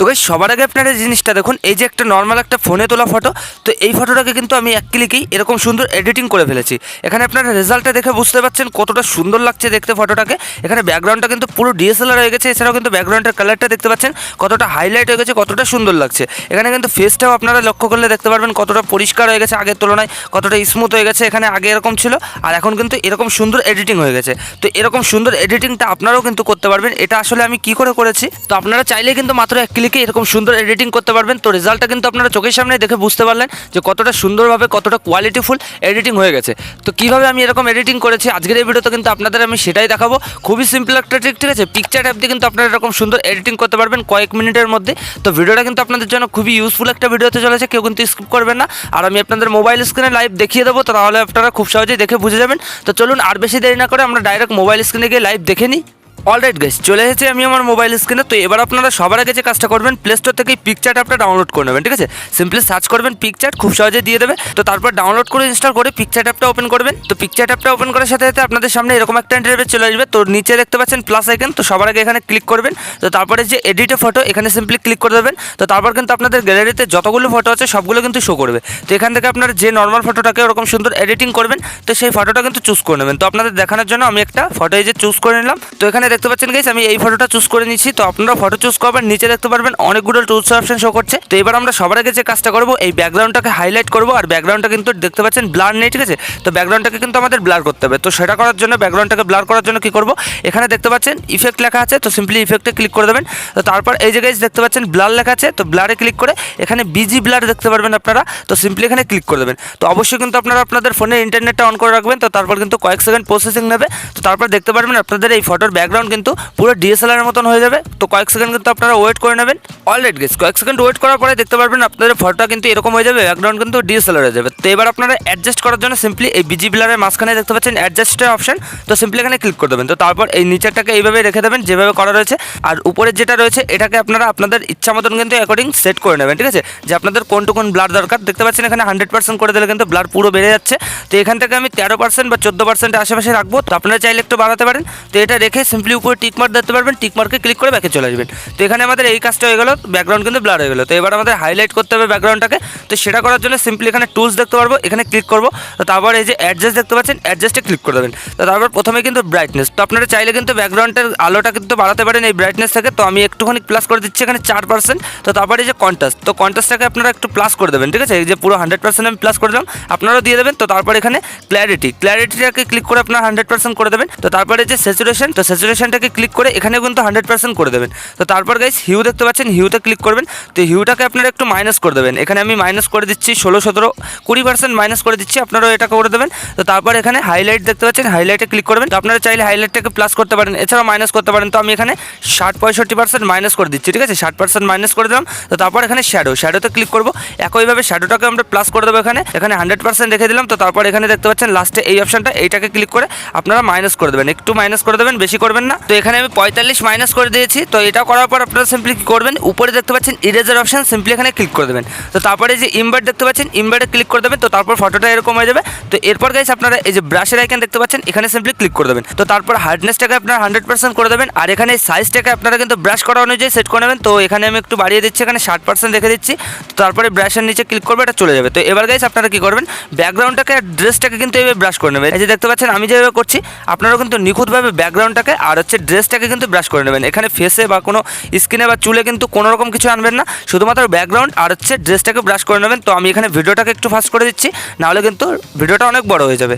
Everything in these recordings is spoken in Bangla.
তো গাইস সবার আগে আপনারা জিনিসটা দেখুন, এই যে একটা নর্মাল একটা ফোনে তোলা ফটো তো এই ফটোটাকে কিন্তু আমি এক ক্লিকেই এরকম সুন্দর এডিটিং করে ফেলেছি। এখানে আপনারা রেজাল্টটা দেখে বুঝতে পারছেন কতটা সুন্দর লাগছে দেখতে ফটোটাকে এখানে ব্যাকগ্রাউন্ডটা কিন্তু পুরো ডিএসএলআর হয়ে গেছে, এছাড়াও কিন্তু ব্যাকগ্রাউন্ডের কালারটা দেখতে পাচ্ছেন, কতটা হাইলাইট হয়ে গেছে, কতটা সুন্দর লাগছে। এখানে কিন্তু ফেসটাও আপনারা লক্ষ্য করলে দেখতে পারবেন কতটা পরিষ্কার হয়ে গেছে আগের তুলনায়, কতটা স্মুথ হয়ে গেছে, এখানে আগে এরকম ছিল, আর এখন কিন্তু এরকম সুন্দর এডিটিং হয়ে গেছে। তো এরকম সুন্দর এডিটিংটা আপনারাও কিন্তু করতে পারবেন। এটা আসলে আমি কি করে করেছি, তো আপনারা চাইলে কিন্তু মাত্র এক ক্লিকে এরকম সুন্দর এডিটিং করতে পারবেন। তো রেজাল্টটা কিন্তু আপনারা চোখের সামনে দেখে বুঝতে পারলেন যে কতটা সুন্দরভাবে, কতটা কোয়ালিটিফুল এডিটিং হয়ে গেছে। তো কীভাবে আমি এরকম এডিটিং করেছি আজকের এই ভিডিওতে কিন্তু আপনাদের আমি সেটাই দেখাবো। খুবই সিম্পল একটা ট্রিক ঠিক আছে? পিকচার অ্যাপ দিয়ে কিন্তু আপনারা এরকম সুন্দর এডিটিং করতে পারবেন কয়েক মিনিটের মধ্যে। তো ভিডিওটা কিন্তু আপনাদের জন্য খুবই ইউজফুল একটা ভিডিওতে চলেছে, কেউ কিন্তু স্কিপ করবেন না। আর আমি আপনাদের মোবাইল স্ক্রিনে লাইভ দেখিয়ে দেবো, তো তাহলে আপনারা খুব সহজেই দেখে বুঝে যাবেন। তো চলুন আর বেশি দেরি না করে আমরা ডাইরেক্ট মোবাইল স্ক্রিনে গিয়ে লাইভ দেখে নিই। অলরাইট গাইস চলে এসেছি আমি আমার মোবাইল স্ক্রিনে তো এবার আপনারা সবার আগে যে কাজটা করবেন প্লে স্টোর থেকে পিকচার অ্যাপটা ডাউনলোড করে নেবেন, ঠিক আছে? সিম্পলি সার্চ করবেন পিকচার খুব সহজে দিয়ে দেবে। তো তারপর ডাউনলোড করে ইনস্টল করে পিকচার অ্যাপটা ওপেন করবেন। তো পিকচার অ্যাপটা ওপেন করার সাথে সাথে আপনাদের সামনে এরকম একটা ইন্টারভেস চলে আসবে। তো নিচে দেখতে পাচ্ছেন প্লাস আইকন তো সবার আগে এখানে ক্লিক করবেন। তো তারপরে যে এডিটে ফটো এখানে সিম্পলি ক্লিক করে দেবেন। তো তারপর কিন্তু আপনাদের গ্যালারিতে যতগুলো ফটো আছে, সবগুলো কিন্তু শো করবে। তো এখান থেকে আপনারা যে নর্মাল ফটোটাকে ওরকম সুন্দর এডিটিং করবেন, তো সেই ফটোটা কিন্তু চুজ করে নেবেন। তো আপনাদের দেখানোর জন্য আমি একটা ফটো এই যে চুজ করে নিলাম। তো এখানে দেখতে পাচ্ছেন গাইস আমি এই ফটোটা চুজ করে নিচ্ছি তো আপনারা ফটো চুজ করবেন, নিচে দেখতে পারবেন অনেকগুলো টুলস অপশন শো করছে। তো এবার আমরা সবার আগে যে কাজটা করব, এই ব্যাকগ্রাউন্ডটাকে হাইলাইট করব, আর ব্যাকগ্রাউন্ডটা কিন্তু দেখতে পাচ্ছেন ব্লার নেই, ঠিক আছে? তো ব্যাকগ্রাউন্ডটাকে কিন্তু আমাদের ব্লার করতে হবে। তো সেটা করার জন্য ব্যাকগ্রাউন্ডটাকে ব্লার করার জন্য কি করব? এখানে দেখতে পাচ্ছেন ইফেক্ট লেখা আছে, তো সিম্পলি ইফেক্টে ক্লিক করে দেবেন। তো তারপর এই জায়গায় দেখতে পাচ্ছেন ব্লার লেখা আছে, তো ব্লারে ক্লিক করে এখানে বিজি ব্লার দেখতে পারবেন আপনারা। তো সিম্পলি এখানে ক্লিক করে দেবেন। তো অবশ্যই কিন্তু আপনারা আপনাদের ফোনে ইন্টারনেটটা অন করে রাখবেন। তো তারপর কিন্তু কয়েক সেকেন্ড প্রসেসিং নেবে। তো তারপর দেখতে পারবেন আপনাদের এই ফটোর ব্যাকগ্রাউন্ড কিন্তু পুরো ডিএসএলআর মতন হয়ে যাবে। তো কয়েক সেকেন্ড কিন্তু আপনারা ওয়েট করে নেবেন। অলরেড গেস কয়েক সেকেন্ড ওয়েট করার পরে দেখতে পারবেন আপনাদের ফটোটা কিন্তু এরকম হয়ে যাবে ব্যাকগ্রাউন্ড কিন্তু ডিএসএলআর হয়ে যাবে। তো এবার আপনারা অ্যাডজাস্ট করার জন্য সিম্পলি এই বিজি ব্লারের মাঝখানে দেখতে পাচ্ছেন অ্যাডজাস্টের অপশন তো সিম্পলি এখানে ক্লিক করে দেবেন। তো তারপর এই নিচেরটাকে এইভাবে রেখে দেবেন, যেভাবে করা রয়েছে। আর উপরের যেটা রয়েছে, এটাকে আপনারা আপনাদের ইচ্ছা মতন কিন্তু অ্যাকর্ডিং সেট করে নেবেন, ঠিক আছে? যে আপনাদের কোনটুকুন ব্লার দরকার। দেখতে পাচ্ছেন এখানে হান্ড্রেড পার্সেন্ট করে দিলে কিন্তু ব্লার পুরো বেড়ে যাচ্ছে। তো এখান থেকে আমি তেরো পার্সেন্ট বা চোদ্দ পার্সেন্ট আশেপাশে রাখব। তো আপনারা চাইলে একটু বাড়াতে পারেন। তো এটা রেখে সিম্পলি উপরে টিকমার্ক দেখতে পারবেন টিকমার্কে ক্লিক করে ব্যাকে চলে আসবেন। তো এখানে আমাদের এই কাজটা হয়ে গেলো ব্যাকগ্রাউন্ড কিন্তু ব্লার হয়ে গেলো। তো এবার আমাদের হাইলাইট করতে হবে ব্যাকগ্রাউন্ডটাকে তো সেটা করার জন্য সিম্পলি এখানে টুলস দেখতে পারব, এখানে ক্লিক করব। তো তারপর এই যে অ্যাডজাস্ট দেখতে পাচ্ছেন অ্যাডজাস্টে ক্লিক করে দেবেন। তো তারপর প্রথমে কিন্তু ব্রাইটনেস তো আপনারা চাইলে কিন্তু ব্যাকগ্রাউন্ডের আলোটা কিন্তু বাড়াতে পারেন এই ব্রাইটনেস থেকে। তো আমি একটুখানি প্লাস করে দিচ্ছি এখানে চার পার্সেন্ট তো তারপরে এই যে কন্টাস্ট তো কন্টাস্টটাকে আপনারা একটু প্লাস করে দেবেন, ঠিক আছে? এই যে পুরো হান্ড্রেড পার্সেন্ট আমি প্লাস করে দিলাম। আপনারাও দিয়ে দেবেন। তো তারপর এখানে ক্ল্যারিটি ক্ল্যারিটিটাকে ক্লিক করে আপনারা হান্ড্রেড পার্সেন্ট করে দেবেন। তো তারপরে যে স্যাচুরেশন তো স্যাচুরেশনটাকে ক্লিক করে এখানে কিন্তু হান্ড্রেড পার্সেন্ট করে দেবেন। তো তারপর গাইস হিউ দেখতে পাচ্ছেন হিউতে ক্লিক করবেন। তো হিউটাকে আপনারা একটু মাইনাস করে দেবেন। এখানে আমি মাইনাস করে দিচ্ছি, ষোলো, সতেরো, কুড়ি পার্সেন্ট মাইনাস করে দিচ্ছি, আপনারাও এটা করে দেবেন। তো তারপর এখানে হাইলাইট দেখতে পাচ্ছেন হাইলাইটে ক্লিক করবেন। তো আপনারা চাইলে হাইলাইটটাকে প্লাস করতে পারেন, এছাড়াও মাইনাস করতে পারেন। তো আমি এখানে ষাট, পঁয়ষট্টি পার্সেন্ট মাইনাস করে দিচ্ছি, ঠিক আছে? ষাট পার্সেন্ট মাইনাস করে দিলাম। তো তারপর এখানে শ্যাডো শ্যাডোতে ক্লিক করব। একইভাবে শ্যাডোটাকে আমরা প্লাস করে দেবো এখানে। এখানে হান্ড্রেড পার্সেন্ট রেখে দিলাম। তো তারপর এখানে দেখতে পাচ্ছেন লাস্টে এই অপশনটা এইটাকে ক্লিক করে আপনারা মাইনাস করে দেবেন। একটু মাইনাস করে দেবেন, বেশি করবেন না? তো এখানে আমি পঁয়তাল্লিশ মাইনাস করে দিয়েছি। তো এটা করার পর আপনারা সিম্পলি কী করবেন? উপরে দেখতে পাচ্ছেন ইরেজার অপশন সিম্পলি এখানে ক্লিক করে দেবেন। তো তারপরে যে ইমবার্ট দেখতে পাচ্ছেন ইমবার্টে ক্লিক করে দেবেন। তো তারপর ফটোটা এরকম হয়ে যাবে। তো এরপর গাইস আপনারা এই যে ব্রাশের আইকন দেখতে পাচ্ছেন, এখানে সিম্পলি ক্লিক করে দেবেন। তো তারপর হার্ডনেসটাকে আপনারা হান্ড্রেড পার্সেন্ট করে দেবেন। আর এখানে সাইজটাকে আপনারা কিন্তু ব্রাশ করা অনুযায়ী সেট করে নেবেন। তো এখানে আমি একটু বাড়িয়ে দিচ্ছি, এখানে ষাট পার্সেন্ট রেখে দিচ্ছি। তো তারপরে ব্রাশের নিচে ক্লিক করবে, এটা চলে যাবে। তো এবার গাইস আপনারা কি করবেন? ব্যাকগ্রাউন্ডটাকে আর ড্রেসটাকে কিন্তু এইভাবে ব্রাশ করে নেবেন। এই যে দেখতে পাচ্ছেন, আমি যেভাবে করছি, আপনারাও কিন্তু নিখুঁতভাবে ব্যাকগ্রাউন্ডটাকে আর হচ্ছে ড্রেসটাকে কিন্তু ব্রাশ করে নেবেন। এখানে ফেসে বা কোনো স্কিনে বা চুলে কিন্তু কোনো রকম কিছু আনবেন না। শুধুমাত্র ব্যাকগ্রাউন্ড আর হচ্ছে ড্রেসটাকে ব্রাশ করে নেবেন। তো আমি এখানে ভিডিওটাকে একটু ফাস্ট করে দিচ্ছি, নাহলে কিন্তু ভিডিওটা অনেক বড় হয়ে যাবে।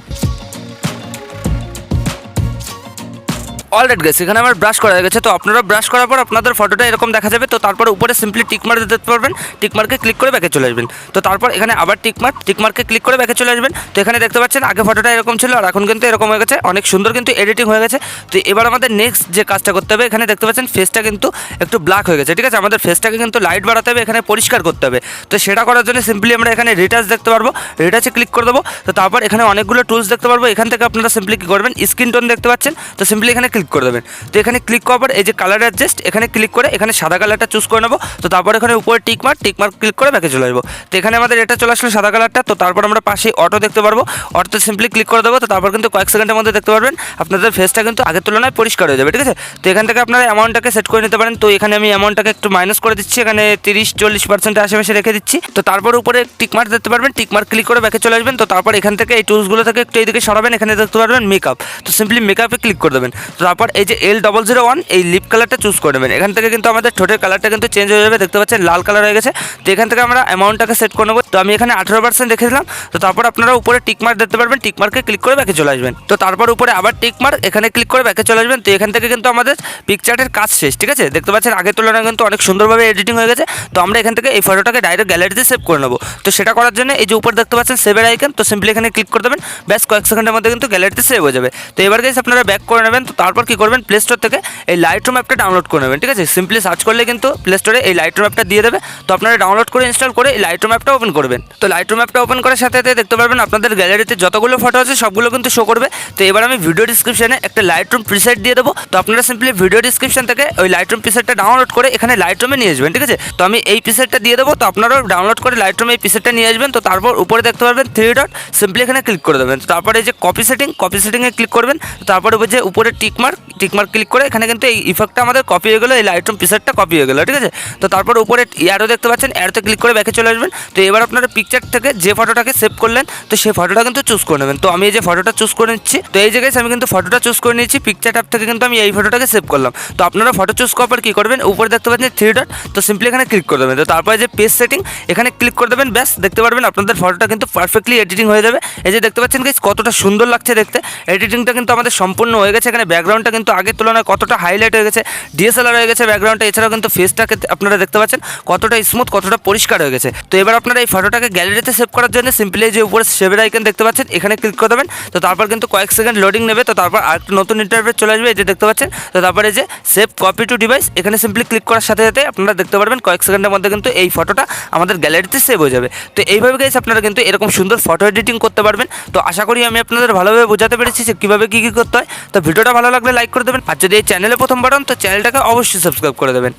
অলরেড গেছে এখানে আমার ব্রাশ করা হয়ে গেছে। তো আপনারা ব্রাশ করার পর আপনাদের ফটোটা এরকম দেখা যাবে। তো তারপর উপরে সিম্পলি টিকমার্ক দিতে পারবেন। টিকমার্কে ক্লিক করে ব্যাকে চলে আসবেন। তো তারপর এখানে আবার টিকমার্ক টিকমার্কে ক্লিক করে ব্যাকে চলে আসবেন। তো এখানে দেখতে পাচ্ছেন, আগে ফটোটা এরকম ছিল, আর এখন কিন্তু এরকম হয়ে গেছে। অনেক সুন্দর কিন্তু এডিটিং হয়ে গেছে। তো এবার আমাদের নেক্সট যে কাজটা করতে হবে, এখানে দেখতে পাচ্ছেন ফেসটা কিন্তু একটু ব্ল্যাক হয়ে গেছে, ঠিক আছে? আমাদের ফেসটাকে কিন্তু লাইট বাড়াতে হবে, এখানে পরিষ্কার করতে হবে। তো সেটা করার জন্য সিম্পলি আমরা এখানে রিটাচ দেখতে পারব। রিটাচে ক্লিক করে দেবো। তো তারপর এখানে অনেকগুলো টুলস দেখতে পারব। এখান থেকে আপনারা সিম্পলি কী করবেন স্ক্রিন টোন দেখতে পাচ্ছেন। তো সিম্পলি এখানে ক্লিক ক্লিক করে দেবেন। তো এখানে ক্লিক করার পর এই যে কালার অ্যাডজাস্ট এখানে ক্লিক করে এখানে সাদা কালারটা চুজ করে নেব। তো তারপর এখানে উপরে টিক মার্ক টিক ক্লিক করে ব্যাকে চলে আসব। তো এখানে আমাদের এটা চলে আসলো সাদা কালারটা তো তারপর আমরা পাশে অটো দেখতে পারব। অটোতে সিম্পলি ক্লিক করে দেবো। তো তারপর কিন্তু কয়েক সেকেন্ডের মধ্যে দেখতে পারবেন, আপনাদের ফেসটা কিন্তু আগের তুলনায় পরিষ্কার হয়ে যাবে, ঠিক আছে? তো এখান থেকে আপনারা অ্যামাউন্টটাকে সেট করে নিতে পারেন। তো এখানে আমি অ্যামাউন্টটাকে একটু মাইনাস করে দিচ্ছি। এখানে তিরিশ, চল্লিশ পার্সেন্টের আশেপাশে রেখে দিচ্ছি। তো তারপর উপরে টিকমার্ক দেখতে পারবেন। টিকমার্ক ক্লিক করে ব্যাকে চলে আসবেন। তো তারপর এখান থেকে এই টুলসগুলো থেকে একটু এইদিকে সরাবেন। এখানে দেখতে পারবেন মেকআপ তো সিম্পলি মেকআপে ক্লিক করে দেবেন। তো তারপর এই যে এল ডবল জিরো ওয়ান এই লিপ কালারটা চুজ করে নেবেন। এখান থেকে কিন্তু আমাদের ঠোঁটের কালারটা কিন্তু চেঞ্জ হয়ে যাবে, দেখতে পাচ্ছেন লাল কালার হয়ে গেছে। তো এখান থেকে আমরা অ্যামাউন্টটাকে সেট করে নেব। তো আমি এখানে আঠেরো পার্সেন্ট রেখে দিলাম। তো তারপর আপনারা উপরে টিকমার্ক দেখতে পারবেন টিকমার্কে ক্লিক করে ব্যাকে চলে আসবেন। তো তারপর উপরে আবার টিকমার্ক এখানে ক্লিক করে ব্যাকে চলে আসবেন। তো এখান থেকে কিন্তু আমাদের পিকচারের কাজ শেষ, ঠিক আছে? দেখতে পাচ্ছেন আগের তুলনায় কিন্তু অনেক সুন্দরভাবে এডিটিং হয়ে গেছে। তো আমরা এখান থেকে এই ফটোটাকে ডাইরেক্ট গ্যালারিতে সেভ করে নেব। তো সেটা করার জন্য এই যে উপর দেখতে পাচ্ছেন সেভের আইকন তো সিম্পলি এখানে ক্লিক করে দেবেন। ব্যাস কয়েক সেকেন্ডের মধ্যে কিন্তু গ্যালারিতে সেভ হয়ে যাবে। তো এবার গেছে আপনারা ব্যাক করে নেবেন। তো তারপর কি করবেন? প্লে স্টোর থেকে এই লাইট রুম অ্যাপটা ডাউনলোড করে নেবেন, ঠিক আছে? সিম্পলি সার্চ করলে কিন্তু প্লে স্টোরে এই লাইট রুম অ্যাপটা দিয়ে দেবে। তো আপনারা ডাউনলোড করে ইনস্টল করে এই লাইট রুম অ্যাপটা ওপেন করবেন। তো লাইট রুম অ্যাপটা ওপেন করার সাথে সাথে দেখতে পারবেন আপনাদের গ্যালারিতে যতগুলো ফটো আছে, সবগুলো কিন্তু শো করবে। তো এবার আমি ভিডিও ডিসক্রিপশনে একটা লাইট রুম প্রিসেট দিয়ে দেবো। তো আপনারা সিম্পলি ভিডিও ডিসক্রিপশন থেকে ওই লাইট রুম প্রিসেটটা ডাউনলোড করে এখানে লাইট রুমে নিয়ে আসবেন, ঠিক আছে? তো আমি এই প্রিসেটটা দিয়ে দেবো। তো আপনারাও ডাউনলোড করে লাইট রুমে এই প্রিসেটটা নিয়ে আসবেন। তো তারপর উপরে দেখতে পারবেন থ্রি ডট সিম্পলি এখানে ক্লিক করে দেবেন। তারপরে এই যে কপি সেটিং কপি সেটিংয়ে ক্লিক করবেন। তারপরে যে উপরে টিকমার্ক টিকমার্ক ক্লিক করে এখানে কিন্তু এই ইফেক্টটা আমাদের কপি হয়ে গেলো, এই লাইট রুম প্রিসেটটা কপি হয়ে গেলো, ঠিক আছে? তো তারপর উপরে অ্যারো দেখতে পাচ্ছেন অ্যারোতে ক্লিক করে ব্যাকে চলে আসবেন। তো এবার আপনারা পিকচার থেকে যে ফটোটাকে সেভ করলেন, তো সেই ফটোটা কিন্তু চুজ করে নেবেন। তো আমি এই যে ফটোটা চুজ করে নিচ্ছি, তো এই জায়গায় আমি কিন্তু ফটোটা চুজ করে নিয়েছি পিকচার ট্যাব থেকে কিন্তু আমি এই ফটোটাকে সেভ করলাম। তো আপনারা ফটো চুজ করার পর কী করবেন, উপরে দেখতে পাচ্ছেন থ্রি ডট তো সিম্পলি এখানে ক্লিক করে দেবেন। তো তারপরে যে পেজ সেটিং এখানে ক্লিক করে দেবেন, ব্যাস, দেখতে পারবেন আপনাদের ফটোটা কিন্তু পারফেক্টলি এডিটিং হয়ে যাবে। এই যে দেখতে পাচ্ছেন কতটা সুন্দর লাগছে দেখতে। এডিটিংটা কিন্তু আমাদের সম্পূর্ণ হয়ে গেছে, এখানে ব্যাকগ্রাউন্ডটা কিন্তু আগের তুলনায় কতটা হাইলাইট হয়ে গেছে ডিএসএলআর হয়ে গেছে ব্যাকগ্রাউন্ডটা এছাড়াও কিন্তু ফেসটাকে আপনারা দেখতে পাচ্ছেন কতটা স্মুথ কতটা পরিষ্কার হয়ে গেছে। তো এবার আপনারা এই ফটোটাকে গ্যালারিতে সেভ করার জন্য সিম্পলি যে উপরে সেভের আইকন দেখতে পাচ্ছেন, এখানে ক্লিক করে দেবেন। তো তারপর কিন্তু কয়েক সেকেন্ড লোডিং নেবে। তো তারপর আরেকটা নতুন ইন্টারভেট চলে আসবে, এই যে দেখতে পাচ্ছেন। তো তারপরে যে সেভ কপি টু ডিভাইস এখানে সিম্পলি ক্লিক করার সাথে সাথে আপনারা দেখতে পারবেন কয়েক সেকেন্ডের মধ্যে কিন্তু এই ফটোটা আমাদের গ্যালারিতে সেভ হয়ে যাবে। তো এইভাবে গেছে আপনারা কিন্তু এরকম সুন্দর ফটো এডিটিং করতে পারবেন। তো আশা করি আমি আপনাদের ভালোভাবে বোঝাতে পেরেছি যে কীভাবে কী কী করতে হয়। তো ভিডিওটা ভালো লাগলে লাইক করে দেবেন। আর যদি এই চ্যানেলে প্রথমবার হন, তো চ্যানেলটাকে অবশ্যই সাবস্ক্রাইব করে দেবেন।